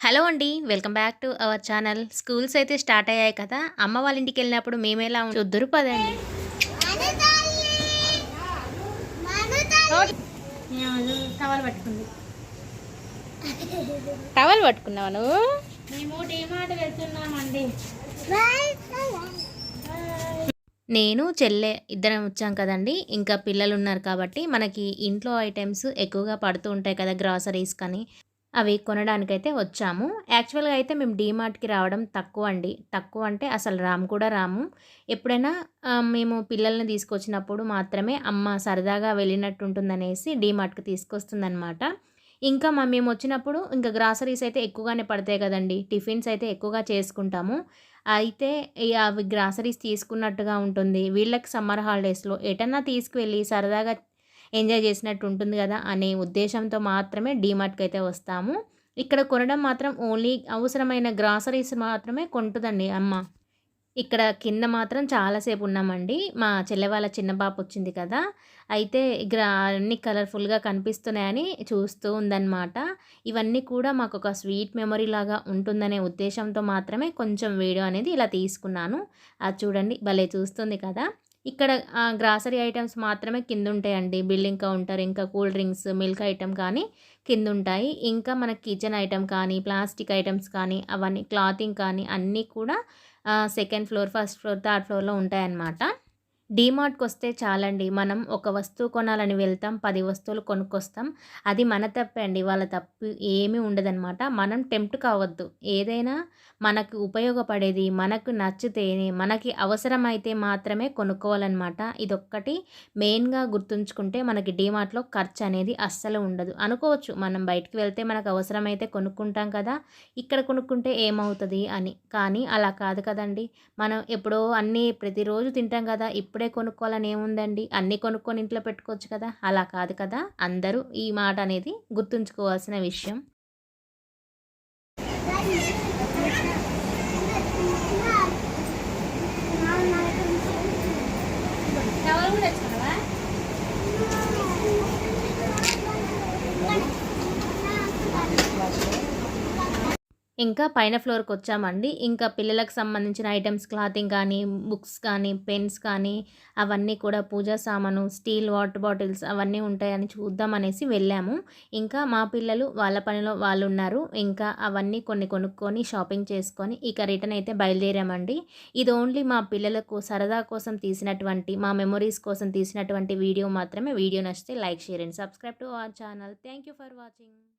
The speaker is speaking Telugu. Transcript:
హలో అండి welcome back to our channel. Schools అయితే స్టార్ట్ అయ్యాయి కదా అమ్మ వాళ్ళ ఇంటికి వెళ్ళినప్పుడు మేమేలా చూద్దురు పదండి. టవల్ పట్టుకుంది టవల్ పట్టుకున్నావు నువ్వు? మేము డీమార్ట్ వెళ్తున్నామండి. నేను చెల్లె ఇద్దరం వచ్చాం కదండి ఇంకా పిల్లలు ఉన్నారు కాబట్టి మనకి ఇంట్లో ఐటమ్స్ ఎక్కువగా పడుతూ ఉంటాయి కదా గ్రాసరీస్ కానీ. అవి కొనడానికైతే వచ్చాము. యాక్చువల్గా అయితే మేము డీమార్ట్కి రావడం తక్కువ అండి. తక్కువ అంటే అసలు రాము కూడా రాము. ఎప్పుడైనా మేము పిల్లల్ని తీసుకొచ్చినప్పుడు మాత్రమే అమ్మ సరదాగా వెళ్ళినట్టు ఉంటుందనేసి డీమార్ట్కి తీసుకొస్తుందనమాట ఇంకా మా మేము వచ్చినప్పుడు ఇంకా గ్రాసరీస్ అయితే ఎక్కువగానే పడతాయి కదండి. టిఫిన్స్ అయితే ఎక్కువగా చేసుకుంటాము. అయితే అవి గ్రాసరీస్ తీసుకున్నట్టుగా ఉంటుంది. వీళ్ళకి సమ్మర్ హాలిడేస్లో ఎటన్నా తీసుకువెళ్ళి సరదాగా ఎంజాయ్ చేసినట్టు ఉంటుంది కదా అనే ఉద్దేశంతో మాత్రమే డీమార్ట్కి అయితే వస్తాము. ఇక్కడ కొనడం మాత్రం ఓన్లీ అవసరమైన గ్రాసరీస్ మాత్రమే కొంటుందండి అమ్మ. ఇక్కడ కింద మాత్రం చాలాసేపు ఉన్నామండి. మా చెల్లె వాళ్ళ చిన్న పాప వచ్చింది కదా. అయితే గ్రా అన్ని కలర్ఫుల్గా కనిపిస్తున్నాయని చూస్తూ ఉందన్నమాట. ఇవన్నీ కూడా మాకు ఒక స్వీట్ మెమరీ లాగా ఉంటుందనే ఉద్దేశంతో మాత్రమే కొంచెం వీడియో అనేది ఇలా తీసుకున్నాను. అది చూడండి భలే చూస్తుంది కదా. ఇక్కడ గ్రాసరీ ఐటమ్స్ మాత్రమే కింద ఉంటాయండి బిల్డింగ్ కౌంటర్ ఇంకా కూల్ డ్రింక్స్ మిల్క్ ఐటమ్ కానీ కింద ఉంటాయి ఇంకా మన కిచెన్ ఐటమ్ కానీ ప్లాస్టిక్ ఐటమ్స్ కానీ అవన్నీ క్లాతింగ్ కానీ అన్నీ కూడా second floor first floor third ఫ్లోర్లో ఉంటాయన్నమాట. డీమార్ట్కి వస్తే చాలండి. మనం ఒక వస్తువు కొనాలని వెళ్తాం పది వస్తువులు కొనుక్కొస్తాం. అది మన తప్పే అండి. వాళ్ళ తప్పు ఏమీ ఉండదన్నమాట. మనం టెంప్ట్ కావద్దు. ఏదైనా మనకు ఉపయోగపడేది మనకు నచ్చితేనే మనకి అవసరమైతే మాత్రమే కొనుక్కోవాలన్నమాట. ఇదొక్కటి మెయిన్గా గుర్తుంచుకుంటే మనకి డీమార్ట్లో ఖర్చు అనేది అస్సలు ఉండదు. అనుకోవచ్చు మనం బయటికి వెళ్తే మనకు అవసరమైతే కొనుక్కుంటాం కదా ఇక్కడ కొనుక్కుంటే ఏమవుతుంది అని. కానీ అలా కాదు కదండి. మనం ఎప్పుడో అన్నీ ప్రతిరోజు తింటాం కదా ఇప్పుడు కొనుక్కోవాలని ఏముందండి? అన్నీ కొనుక్కొని ఇంట్లో పెట్టుకోవచ్చు కదా? అలా కాదు కదా? అందరూ ఈ మాట అనేది గుర్తుంచుకోవాల్సిన విషయం టవల్ కూడా తెచ్చుకున్నావా ఇంకా పైన ఫ్లోర్కి వచ్చామండి. ఇంకా పిల్లలకు సంబంధించిన ఐటమ్స్ క్లాతింగ్ కానీ బుక్స్ కానీ పెన్స్ కానీ అవన్నీ కూడా పూజా సామాను స్టీల్ వాటర్ బాటిల్స్ అవన్నీ ఉంటాయని చూద్దాం అనేసి వెళ్ళాము. ఇంకా మా పిల్లలు వాళ్ళ పనిలో వాళ్ళు ఉన్నారు. ఇంకా అవన్నీ కొన్ని కొనుక్కొని షాపింగ్ చేసుకొని ఇక రిటర్న్ అయితే బయలుదేరామండి. ఇది ఓన్లీ మా పిల్లలకు సరదా కోసం తీసినటువంటి మా మెమొరీస్ కోసం తీసినటువంటి వీడియో మాత్రమే. వీడియో నచ్చితే like share and subscribe to our channel. Thank you for watching.